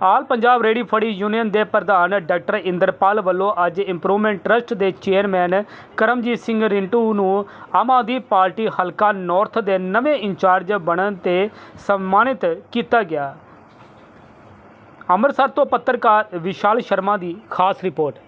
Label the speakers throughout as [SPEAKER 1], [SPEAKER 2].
[SPEAKER 1] ਆਲ ਪੰਜਾਬ ਰੇੜੀ ਫੜੀ ਯੂਨੀਅਨ ਦੇ ਪ੍ਰਧਾਨ ਡਾਕਟਰ ਇੰਦਰਪਾਲ ਵੱਲੋਂ ਅੱਜ ਇੰਪਰੂਵਮੈਂਟ ਟਰਸਟ ਦੇ ਚੇਅਰਮੈਨ ਕਰਮਜੀਤ ਸਿੰਘ ਰਿੰਟੂ ਨੂੰ ਆਮ ਆਦਮੀ ਪਾਰਟੀ ਹਲਕਾ ਨਾਰਥ ਦੇ ਨਵੇਂ ਇੰਚਾਰਜ ਬਣਨ ਤੇ ਸਨਮਾਨਿਤ ਕੀਤਾ ਗਿਆ। ਅੰਮ੍ਰਿਤਸਰ ਤੋਂ ਪੱਤਰਕਾਰ ਵਿਸ਼ਾਲ ਸ਼ਰਮਾ ਦੀ ਖਾਸ ਰਿਪੋਰਟ।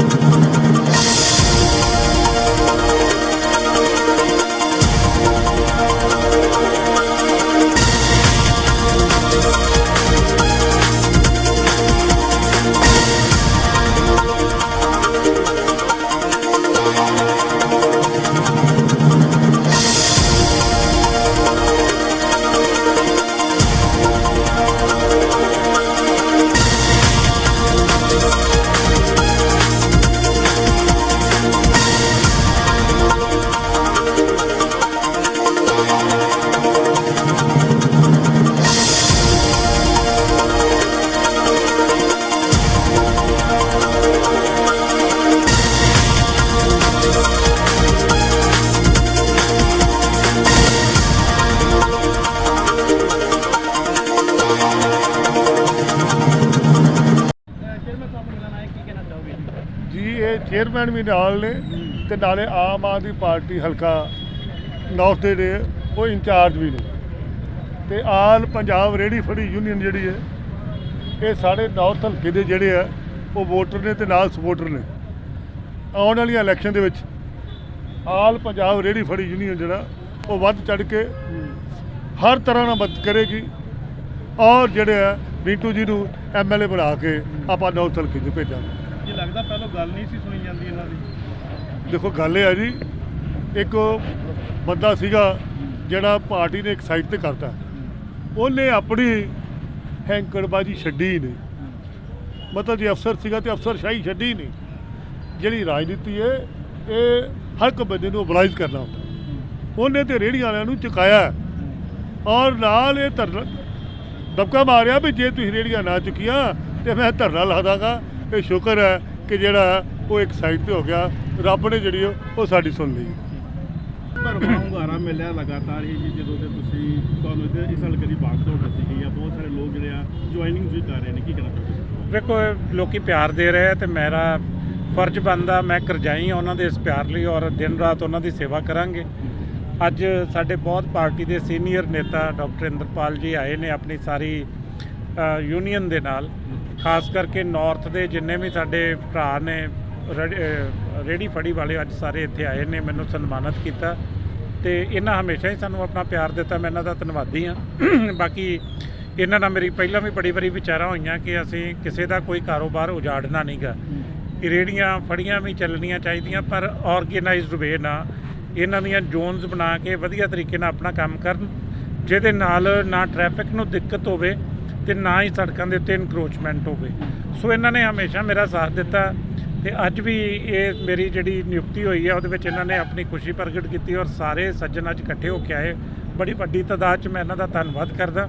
[SPEAKER 2] ਇਹ ਚੇਅਰਮੈਨ ਵੀ ਨਾਲ ਨੇ ਤੇ ਨਾਲੇ ਆਮ ਆਦਮੀ ਪਾਰਟੀ ਹਲਕਾ ਨਾਰਥ ਦੇ ਨੇ, ਉਹ ਇੰਚਾਰਜ ਵੀ ਨੇ। ਤੇ ਆਲ ਪੰਜਾਬ ਰੇੜੀ ਫੜੀ ਯੂਨੀਅਨ ਜਿਹੜੀ ਹੈ, ਇਹ ਸਾਡੇ ਨਾਰਥ ਹਲਕੇ ਦੇ ਜਿਹੜੇ ਆ, ਉਹ ਵੋਟਰ ਨੇ ਤੇ ਨਾਲ ਸਪੋਰਟਰ ਨੇ। ਆਉਣ ਵਾਲੀਆਂ ਇਲੈਕਸ਼ਨ ਦੇ ਵਿੱਚ ਆਲ ਪੰਜਾਬ ਰੇੜੀ ਫੜੀ ਯੂਨੀਅਨ ਜਿਹੜਾ, ਉਹ ਵੱਧ ਚੜ ਕੇ ਹਰ ਤਰ੍ਹਾਂ ਨਾਲ ਮਦਦ ਕਰੇਗੀ ਔਰ ਜਿਹੜੇ ਆ ਰੀਟੂ ਜੀ ਨੂੰ ਐਮਐਲਏ ਬਣਾ ਕੇ ਆਪਾਂ ਨਾਰਥ ਹਲਕੇ 'ਚ ਭੇਜਾਂਗੇ।
[SPEAKER 3] ਲੱਗਦਾ ਪਹਿਲਾਂ ਗੱਲ ਨਹੀਂ ਸੀ ਸੁਣੀ ਜਾਂਦੀ ਇਹਨਾਂ ਦੀ।
[SPEAKER 2] ਦੇਖੋ, ਗੱਲ ਇਹ ਆ ਜੀ, ਇੱਕ ਬੰਦਾ ਸੀਗਾ ਜਿਹੜਾ ਪਾਰਟੀ ਨੇ ਇੱਕ ਸਾਈਡ ਤੇ ਕਰਤਾ। ਉਹਨੇ ਆਪਣੀ ਹੈਂਕੜਬਾਜੀ ਛੱਡੀ ਨਹੀਂ। ਮਤਲਬ ਜੇ ਅਫਸਰ ਸੀਗਾ ਤੇ ਅਫਸਰ ਸ਼ਾਹੀ ਛੱਡੀ ਨਹੀਂ। ਜਿਹੜੀ ਰਾਜਨੀਤੀ ਹੈ, ਇਹ ਹਰ ਇੱਕ ਬੰਦੇ ਨੂੰ ਅਬਲਾਈਜ਼ ਕਰਨਾ ਹੁੰਦਾ। ਉਹਨੇ ਤੇ ਰੇਹੜੀ ਵਾਲਿਆਂ ਨੂੰ ਚੁਕਾਇਆ। ਔਰ ਨਾਲ ਇਹ ਧਰਨਾ ਦਬਕਾ ਮਾਰਿਆ ਵੀ ਜੇ ਤੁਸੀਂ ਰੇਹੜੀਆਂ ਨਾ ਚੁੱਕੀਆਂ, ਤੇ ਮੈਂ ਧਰਨਾ ਲਾ ਦਾਂਗਾ। ਇਹ ਸ਼ੁਕਰ ਹੈ ਕਿ ਜਿਹੜਾ ਉਹ ਇੱਕ ਸਾਈਡ ਤੇ ਹੋ ਗਿਆ ਰੱਬ ਨੇ ਜਿਹੜੀ ਉਹ ਸਾਡੀ ਸੁਣ ਲਈ।
[SPEAKER 3] ਪਰ ਹੁੰਗਾਰਾ ਮਿਲਿਆ ਲਗਾਤਾਰ ਹੀ ਜੀ ਜਦੋਂ ਤੇ ਤੁਸੀਂ ਤੁਹਾਨੂੰ ਇੱਥੇ ਇਸ ਹਲਕੇ ਦੀ ਬਾਗ ਦੌੜ ਦਿੱਤੀ ਗਈ ਆ ਬਹੁਤ ਸਾਰੇ ਲੋਕ ਜਿਹੜੇ ਆ ਜੁਆਇਨਿੰਗ ਵੀ ਕਰ ਰਹੇ ਨੇ ਕੀ ਕਹਿਣਾ ਚਾਹੁੰਦੇ
[SPEAKER 4] ਵੇਖੋ ਇਹ ਲੋਕੀ ਪਿਆਰ ਦੇ ਰਹੇ ਆ ਤੇ ਮੇਰਾ ਫਰਜ਼ ਬਣਦਾ ਮੈਂ ਕਰਜਾਈ ਹਾਂ ਉਹਨਾਂ ਦੇ ਇਸ ਪਿਆਰ ਲਈ ਔਰ ਦਿਨ ਰਾਤ ਉਹਨਾਂ ਦੀ ਸੇਵਾ ਕਰਾਂਗੇ। ਅੱਜ ਸਾਡੇ ਬਹੁਤ ਪਾਰਟੀ ਦੇ ਸੀਨੀਅਰ ਨੇਤਾ ਡਾਕਟਰ ਇੰਦਰਪਾਲ ਜੀ ਆਏ ਨੇ ਆਪਣੀ ਸਾਰੀ ਯੂਨੀਅਨ ਦੇ ਨਾਲ। ਖਾਸ ਕਰਕੇ ਨਾਰਥ ਦੇ ਜਿੰਨੇ ਵੀ ਸਾਡੇ ਭਰਾ ਨੇ ਰੇੜੀ- ਫੜੀ ਵਾਲੇ ਅੱਜ ਸਾਰੇ ਇੱਥੇ ਆਏ ਨੇ ਮੈਨੂੰ ਸਨਮਾਨਿਤ ਕੀਤਾ। ਤੇ ਇਹਨਾਂ ਹਮੇਸ਼ਾ ਹੀ ਸਾਨੂੰ ਆਪਣਾ ਪਿਆਰ ਦਿੱਤਾ ਮੈਂ ਇਹਨਾਂ ਦਾ ਧੰਨਵਾਦੀ ਹਾਂ। ਬਾਕੀ ਇਹਨਾਂ ਨਾਲ ਮੇਰੀ ਪਹਿਲਾਂ ਵੀ ਬੜੀ ਵਾਰੀ ਵਿਚਾਰਾਂ ਹੋਈਆਂ ਕਿ ਅਸੀਂ ਕਿਸੇ ਦਾ ਕੋਈ ਕਾਰੋਬਾਰ ਉਜਾੜਨਾ ਨਹੀਂਗਾ ਰੇੜੀਆਂ ਫੜੀਆਂ ਵੀ ਚੱਲਣੀਆਂ ਚਾਹੀਦੀਆਂ ਪਰ ਆਰਗੇਨਾਈਜ਼ਡ ਵੇ ਨਾਲ ਇਹਨਾਂ ਦੀਆਂ ਜ਼ੋਨਸ ਬਣਾ ਕੇ ਵਧੀਆ ਤਰੀਕੇ ਨਾਲ ਆਪਣਾ ਕੰਮ ਕਰਨ ਜਿਹਦੇ ਨਾਲ ਨਾ ਟ੍ਰੈਫਿਕ ਨੂੰ ਦਿੱਕਤ ਹੋਵੇ ਤੇ ਨਾ ਹੀ ਸੜਕਾਂ ਦੇ ਉੱਤੇ ਇਨਕਰੋਚਮੈਂਟ ਹੋਵੇ। ਸੋ ਇਹਨਾਂ ਨੇ ਹਮੇਸ਼ਾ ਮੇਰਾ ਸਾਥ ਦਿੱਤਾ ਤੇ ਅੱਜ ਵੀ ਇਹ ਮੇਰੀ ਜਿਹੜੀ ਨਿਯੁਕਤੀ ਹੋਈ ਹੈ ਉਹਦੇ ਵਿੱਚ ਇਹਨਾਂ ਨੇ ਆਪਣੀ ਖੁਸ਼ੀ ਪ੍ਰਗਟ ਕੀਤੀ ਔਰ ਸਾਰੇ ਸੱਜਣ ਅੱਜ ਇਕੱਠੇ ਹੋ ਕੇ ਆਏ। ਬੜੀ ਵੱਡੀ ਤਾਦਾਦ 'ਚ ਮੈਂ ਇਹਨਾਂ ਦਾ ਧੰਨਵਾਦ ਕਰਦਾ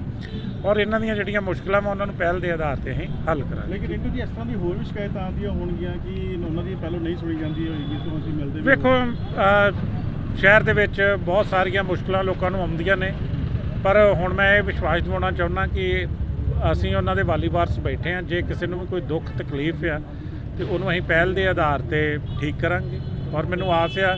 [SPEAKER 4] ਔਰ ਇਹਨਾਂ ਦੀਆਂ ਜਿਹੜੀਆਂ ਮੁਸ਼ਕਲਾਂ ਮੈਂ ਉਹਨਾਂ ਨੂੰ ਪਹਿਲ ਦੇ ਆਧਾਰ ਤੇ ਅਸੀਂ ਹੱਲ ਕਰਾਂਗੇ।
[SPEAKER 3] ਲੇਕਿਨ ਰਿੰਟੂ ਜੀ ਇਸ ਤਰ੍ਹਾਂ ਦੀ ਹੋਰ ਵੀ ਸ਼ਿਕਾਇਤਾਂ ਆਉਂਦੀਆਂ ਹੋਣਗੀਆਂ ਕਿ ਉਹਨਾਂ ਦੀ ਪਹਿਲਾਂ ਨਹੀਂ ਸੁਣੀ ਜਾਂਦੀ ਹੋਏਗੀ ਤੋਂ ਅਸੀਂ ਮਿਲਦੇ
[SPEAKER 4] ਵੇਖੋ ਸ਼ਹਿਰ ਦੇ ਵਿੱਚ ਬਹੁਤ ਸਾਰੀਆਂ ਮੁਸ਼ਕਲਾਂ ਲੋਕਾਂ ਨੂੰ ਆਉਂਦੀਆਂ ਨੇ ਪਰ ਹੁਣ ਮੈਂ ਇਹ ਵਿਸ਼ਵਾਸ ਦਿਵਾਉਣਾ ਚਾਹੁੰਦਾ ਕਿ ਅਸੀਂ ਉਹਨਾਂ ਦੇ ਵਾਲੀ ਵਾਰਸ ਬੈਠੇ ਹਾਂ। ਜੇ ਕਿਸੇ ਨੂੰ ਵੀ ਕੋਈ ਦੁੱਖ ਤਕਲੀਫ ਆ ਤੇ ਉਹਨੂੰ ਅਸੀਂ ਪਹਿਲ ਦੇ ਆਧਾਰ ਤੇ ਠੀਕ ਕਰਾਂਗੇ। ਔਰ ਮੈਨੂੰ ਆਸ ਆ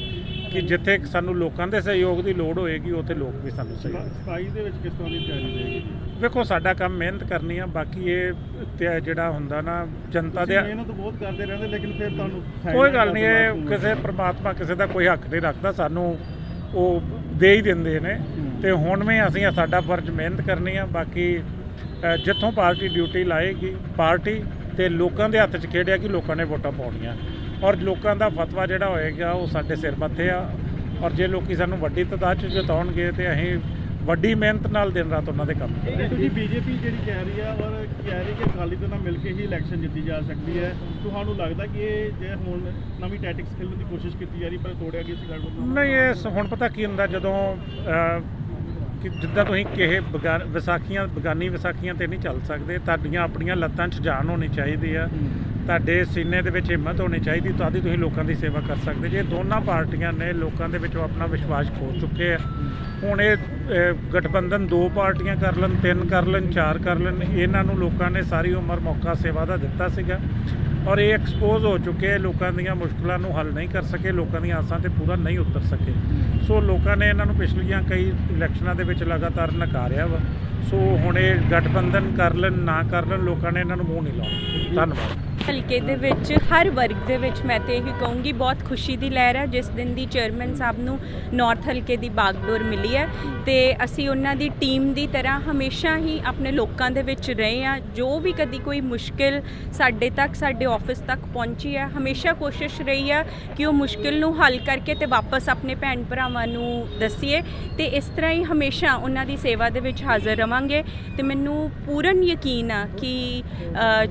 [SPEAKER 4] ਕਿ ਜਿੱਥੇ ਸਾਨੂੰ ਲੋਕਾਂ ਦੇ ਸਹਿਯੋਗ ਦੀ ਲੋੜ ਹੋਏਗੀ ਉੱਥੇ ਲੋਕ ਵੀ ਸਾਨੂੰ ਸਹਿਯੋਗ
[SPEAKER 3] 27 ਦੇ ਵਿੱਚ ਕਿਸ ਤਰ੍ਹਾਂ ਦੀ ਤਿਆਰੀ ਰਹੇਗੀ?
[SPEAKER 4] ਵੇਖੋ ਸਾਡਾ ਕੰਮ ਮਿਹਨਤ ਕਰਨੀ ਆ। ਬਾਕੀ ਇਹ ਤੇ ਜਿਹੜਾ ਹੁੰਦਾ ਨਾ ਜਨਤਾ ਦੇ
[SPEAKER 3] ਮਿਹਨਤ ਬਹੁਤ ਕਰਦੇ ਰਹਿੰਦੇ ਲੇਕਿਨ ਫਿਰ ਤੁਹਾਨੂੰ
[SPEAKER 4] ਕੋਈ ਗੱਲ ਨਹੀਂ ਇਹ ਕਿਸੇ ਪ੍ਰਮਾਤਮਾ ਕਿਸੇ ਦਾ ਕੋਈ ਹੱਕ ਨਹੀਂ ਰੱਖਦਾ। ਸਾਨੂੰ ਉਹ ਦੇ ਹੀ ਦਿੰਦੇ ਨੇ। ਤੇ ਹੁਣ ਵੀ ਅਸੀਂ ਸਾਡਾ ਫਰਜ਼ ਮਿਹਨਤ ਕਰਨੀ ਆ। ਬਾਕੀ ਜਿੱਥੋਂ ਪਾਰਟੀ ਡਿਊਟੀ ਲਾਏਗੀ ਪਾਰਟੀ ਤੇ ਲੋਕਾਂ ਦੇ ਹੱਥ 'ਚ ਖੇਡਿਆ ਕਿ ਲੋਕਾਂ ਨੇ ਵੋਟਾਂ ਪਾਉਣੀਆਂ। ਔਰ ਲੋਕਾਂ ਦਾ ਫਤਵਾ ਜਿਹੜਾ ਹੋਏਗਾ ਉਹ ਸਾਡੇ ਸਿਰ ਮੱਥੇ ਆ। ਔਰ ਜੇ ਲੋਕੀ ਸਾਨੂੰ ਵੱਡੀ ਤਾਦਾਦ 'ਚ ਜਿਤਾਉਣਗੇ ਤੇ ਅਸੀਂ ਵੱਡੀ ਮਿਹਨਤ ਨਾਲ ਦਿਨ ਰਾਤ ਉਹਨਾਂ ਦੇ ਕੰਮ ਕਰਾਂਗੇ।
[SPEAKER 3] ਜੀ ਬੀਜੇਪੀ ਜਿਹੜੀ ਕਹਿ ਰਹੀ ਆ ਔਰ ਕਹਿ ਰਹੀ ਕਿ ਅਕਾਲੀ ਦਲ ਨਾਲ ਮਿਲ ਕੇ ਹੀ ਇਲੈਕਸ਼ਨ ਜਿੱਤੀ ਜਾ ਸਕਦੀ ਹੈ। ਤੁਹਾਨੂੰ ਲੱਗਦਾ ਕਿ ਇਹ ਜੇ ਹੁਣ ਨਵੀਂ ਟੈਟਿਕਸ ਖੇਲਣ ਦੀ ਕੋਸ਼ਿਸ਼ ਕੀਤੀ ਜਾ ਰਹੀ ਪਰ ਤੋੜਿਆ ਗਿਆ ਸੀ ਗੜਬੜ
[SPEAKER 4] ਨਹੀਂ ਇਹ ਹੁਣ ਪਤਾ ਕੀ ਹੁੰਦਾ ਜਦੋਂ ਕਿ ਜਿੱਦਾਂ ਤੁਸੀਂ ਬਗਾ- ਵਿਸਾਖੀਆਂ ਬਗਾਨੀ ਵਿਸਾਖੀਆਂ ਤੇ ਨਹੀਂ ਚੱਲ ਸਕਦੇ ਤੁਹਾਡੀਆਂ ਆਪਣੀਆਂ ਲੱਤਾਂ 'ਚ ਜਾਨ ਹੋਣੀ ਚਾਹੀਦੀ ਆ। ਤੁਹਾਡੇ ਸੀਨੇ ਦੇ ਵਿੱਚ ਹਿੰਮਤ ਹੋਣੀ ਚਾਹੀਦੀ ਤਾਂ ਹੀ ਤੁਸੀਂ ਲੋਕਾਂ ਦੀ ਸੇਵਾ ਕਰ ਸਕਦੇ। ਜੇ ਦੋਨਾਂ ਪਾਰਟੀਆਂ ਨੇ ਲੋਕਾਂ ਦੇ ਵਿੱਚੋਂ ਆਪਣਾ ਵਿਸ਼ਵਾਸ ਖੋ ਚੁੱਕੇ ਆ ਹੁਣ ਇਹ ਗਠਬੰਧਨ ਦੋ ਪਾਰਟੀਆਂ ਕਰ ਲੈਣ ਤਿੰਨ ਕਰ ਲੈਣ ਚਾਰ ਕਰ ਲੈਣ ਇਹਨਾਂ ਨੂੰ ਲੋਕਾਂ ਨੇ ਸਾਰੀ ਉਮਰ ਮੌਕਾ ਸੇਵਾ ਦਾ ਦਿੱਤਾ ਸੀਗਾ। ਔਰ ਇਹ ਐਕਸਪੋਜ਼ ਹੋ ਚੁੱਕੇ ਲੋਕਾਂ ਦੀਆਂ ਮੁਸ਼ਕਲਾਂ ਨੂੰ ਹੱਲ ਨਹੀਂ ਕਰ ਸਕੇ ਲੋਕਾਂ ਦੀਆਂ ਆਸਾਂ ਤੇ ਪੂਰਾ ਨਹੀਂ ਉਤਰ ਸਕੇ। ਸੋ ਲੋਕਾਂ ਨੇ ਇਹਨਾਂ ਨੂੰ ਪਿਛਲੀਆਂ ਕਈ ਇਲੈਕਸ਼ਨਾਂ ਦੇ ਵਿੱਚ ਲਗਾਤਾਰ ਨਕਾਰਿਆ ਵਾ। ਸੋ ਹੁਣ ਇਹ ਗਠਬੰਧਨ ਕਰ ਲੈਣ ਨਾ ਕਰ ਲੈਣ ਲੋਕਾਂ ਨੇ ਇਹਨਾਂ ਨੂੰ ਮੂੰਹ ਨਹੀਂ ਲਾਉਣਾ। ਧੰਨਵਾਦ।
[SPEAKER 5] ਹਲਕੇ ਦੇ ਵਿੱਚ, ਹਰ ਵਰਗ ਦੇ ਵਿੱਚ ਮੈਂ ਤੇ ਇਹੀ ਕਹੂੰਗੀ, ਬਹੁਤ ਖੁਸ਼ੀ ਦੀ ਲਹਿਰ ਹੈ, ਜਿਸ ਦਿਨ ਦੀ ਚੇਅਰਮੈਨ ਸਾਹਿਬ ਨੂੰ ਨਾਰਥ ਹਲਕੇ ਦੀ ਬਾਗਡੋਰ ਮਿਲੀ ਹੈ। ਤੇ ਅਸੀਂ ਉਹਨਾਂ ਦੀ ਟੀਮ ਦੀ ਤਰ੍ਹਾਂ ਹਮੇਸ਼ਾ ਹੀ ਆਪਣੇ ਲੋਕਾਂ ਦੇ ਵਿੱਚ ਰਹੇ ਆ ਜੋ ਵੀ ਕਦੀ ਕੋਈ ਮੁਸ਼ਕਿਲ ਸਾਡੇ ਤੱਕ, ਸਾਡੇ ਆਫਿਸ ਤੱਕ ਪਹੁੰਚੀ ਹੈ, ਹਮੇਸ਼ਾ ਕੋਸ਼ਿਸ਼ ਰਹੀ ਆ ਕਿ ਉਹ ਮੁਸ਼ਕਿਲ ਨੂੰ ਹੱਲ ਕਰਕੇ ਤੇ ਵਾਪਸ ਆਪਣੇ ਭੈਣ ਭਰਾਵਾਂ ਨੂੰ ਦੱਸੀਏ। ਤੇ ਇਸ ਤਰ੍ਹਾਂ ਹੀ ਹਮੇਸ਼ਾ ਉਹਨਾਂ ਦੀ ਸੇਵਾ ਦੇ ਵਿੱਚ ਹਾਜ਼ਰ ਰਵਾਂਗੇ। ਤੇ ਮੈਨੂੰ ਪੂਰਨ ਯਕੀਨ ਆ ਕਿ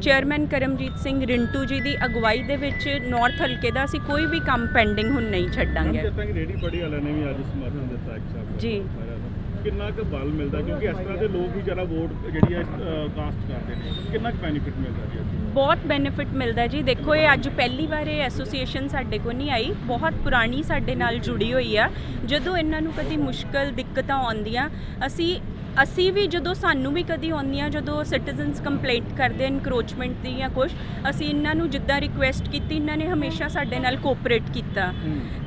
[SPEAKER 5] ਚੇਅਰਮੈਨ ਕਰਮਜੀਤ ਸਿੰਘ ਰਿੰਟੂ ਜੀ ਦੀ ਅਗਵਾਈ ਦੇ ਵਿੱਚ ਨਾਰਥ ਹਲਕੇ ਦਾ ਅਸੀਂ ਕੋਈ ਵੀ ਕੰਮ ਪੈਂਡਿੰਗ ਹੁਣ ਨਹੀਂ ਛੱਡਾਂਗੇ।
[SPEAKER 3] ਤਰ੍ਹਾਂ ਕਿ ਰੇੜੀ ਫੜੀ ਵਾਲਿਆਂ ਨੇ ਵੀ ਅੱਜ ਸਮਰਥਨ ਦਿੱਤਾ ਇੱਕ ਸਾਹਿਬ
[SPEAKER 5] ਜੀ।
[SPEAKER 3] ਕਿੰਨਾ ਕੁ ਬਲ ਮਿਲਦਾ? ਕਿਉਂਕਿ ਇਸ ਤਰ੍ਹਾਂ ਦੇ ਲੋਕ ਵੀ ਜਿਹੜਾ ਵੋਟ ਜਿਹੜੀ ਹੈ ਕਾਸਟ ਕਰਦੇ ਨੇ। ਕਿੰਨਾ ਕੁ ਬੈਨੀਫਿਟ ਮਿਲਦਾ ਜੀ
[SPEAKER 5] ਬਹੁਤ ਬੈਨੀਫਿਟ ਮਿਲਦਾ ਜੀ। ਦੇਖੋ ਇਹ ਅੱਜ ਪਹਿਲੀ ਵਾਰ ਇਹ ਐਸੋਸੀਏਸ਼ਨ ਸਾਡੇ ਕੋਲ ਨਹੀਂ ਆਈ। ਬਹੁਤ ਪੁਰਾਣੀ ਸਾਡੇ ਨਾਲ ਜੁੜੀ ਹੋਈ ਆ। ਜਦੋਂ ਇਹਨਾਂ ਨੂੰ ਕਦੀ ਮੁਸ਼ਕਲ ਦਿੱਕਤਾਂ ਆਉਂਦੀਆਂ ਅਸੀਂ ਅਸੀਂ ਵੀ ਜਦੋਂ ਸਾਨੂੰ ਵੀ ਕਦੀ ਆਉਂਦੀਆਂ ਜਦੋਂ ਸਿਟੀਜ਼ਨਸ ਕੰਪਲੇਂਟ ਕਰਦੇ ਇਨਕਰੋਚਮੈਂਟ ਦੀ ਜਾਂ ਕੁਝ ਅਸੀਂ ਇਹਨਾਂ ਨੂੰ ਜਿੱਦਾਂ ਰਿਕੁਐਸਟ ਕੀਤੀ ਇਹਨਾਂ ਨੇ ਹਮੇਸ਼ਾ ਸਾਡੇ ਨਾਲ ਕੋਆਪਰੇਟ ਕੀਤਾ।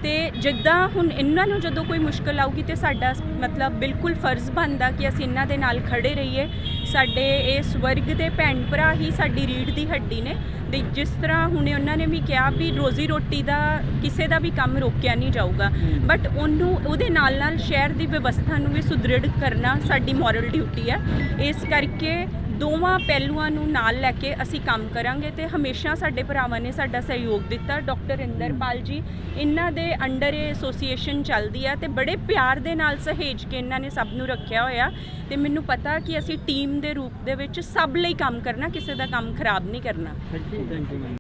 [SPEAKER 5] ਤੇ ਜਿੱਦਾਂ ਹੁਣ ਇਹਨਾਂ ਨੂੰ ਜਦੋਂ ਕੋਈ ਮੁਸ਼ਕਲ ਆਊਗੀ ਤੇ ਸਾਡਾ ਮਤਲਬ ਬਿਲਕੁਲ ਫਰਜ਼ ਬਣਦਾ ਕਿ ਅਸੀਂ ਇਹਨਾਂ ਦੇ ਨਾਲ ਖੜੇ ਰਹੀਏ ਸਾਡੇ ਇਸ ਵਰਗ ਦੇ ਭੈਣ ਭਰਾ ਹੀ ਸਾਡੀ ਰੀੜ ਦੀ ਹੱਡੀ ਨੇ। ਤੇ ਜਿਸ ਤਰ੍ਹਾਂ ਹੁਣੇ ਉਹਨਾਂ ਨੇ ਵੀ ਕਿਹਾ ਵੀ ਰੋਜ਼ੀ ਰੋਟੀ ਦਾ ਕਿਸੇ ਦਾ ਵੀ ਕੰਮ ਰੋਕਿਆ ਨਹੀਂ ਜਾਊਗਾ। ਬਟ ਉਹਨੂੰ ਉਹਦੇ ਨਾਲ ਨਾਲ ਸ਼ਹਿਰ ਦੀ ਵਿਵਸਥਾ ਨੂੰ ਵੀ ਸੁਦ੍ਰਿੜ ਕਰਨਾ ਸਾਡੀ ਮੋਰਲ ਡਿਊਟੀ ਹੈ। ਇਸ ਕਰਕੇ ਦੋਵਾਂ ਪਹਿਲੂਆਂ ਨੂੰ ਨਾਲ ਲੈ ਕੇ ਅਸੀਂ ਕੰਮ ਕਰਾਂਗੇ ਤੇ ਹਮੇਸ਼ਾ ਸਾਡੇ ਭਰਾਵਾਂ ਨੇ ਸਾਡਾ ਸਹਿਯੋਗ ਦਿੱਤਾ। ਡਾਕਟਰ ਇੰਦਰਪਾਲ ਜੀ, ਇਹਨਾਂ ਦੇ ਅੰਡਰ ਇਹ ਐਸੋਸੀਏਸ਼ਨ ਚੱਲਦੀ ਆ ਤੇ ਬੜੇ ਪਿਆਰ ਦੇ ਨਾਲ ਸਹੇਜ ਕੇ ਇਹਨਾਂ ਨੇ ਸਭ ਨੂੰ ਰੱਖਿਆ ਹੋਇਆ। ਤੇ ਮੈਨੂੰ ਪਤਾ ਕਿ ਅਸੀਂ ਟੀਮ ਦੇ ਰੂਪ ਦੇ ਵਿੱਚ ਸਭ ਲਈ ਕੰਮ ਕਰਨਾ, ਕਿਸੇ ਦਾ ਕੰਮ ਖਰਾਬ ਨਹੀਂ ਕਰਨਾ।
[SPEAKER 3] Thank you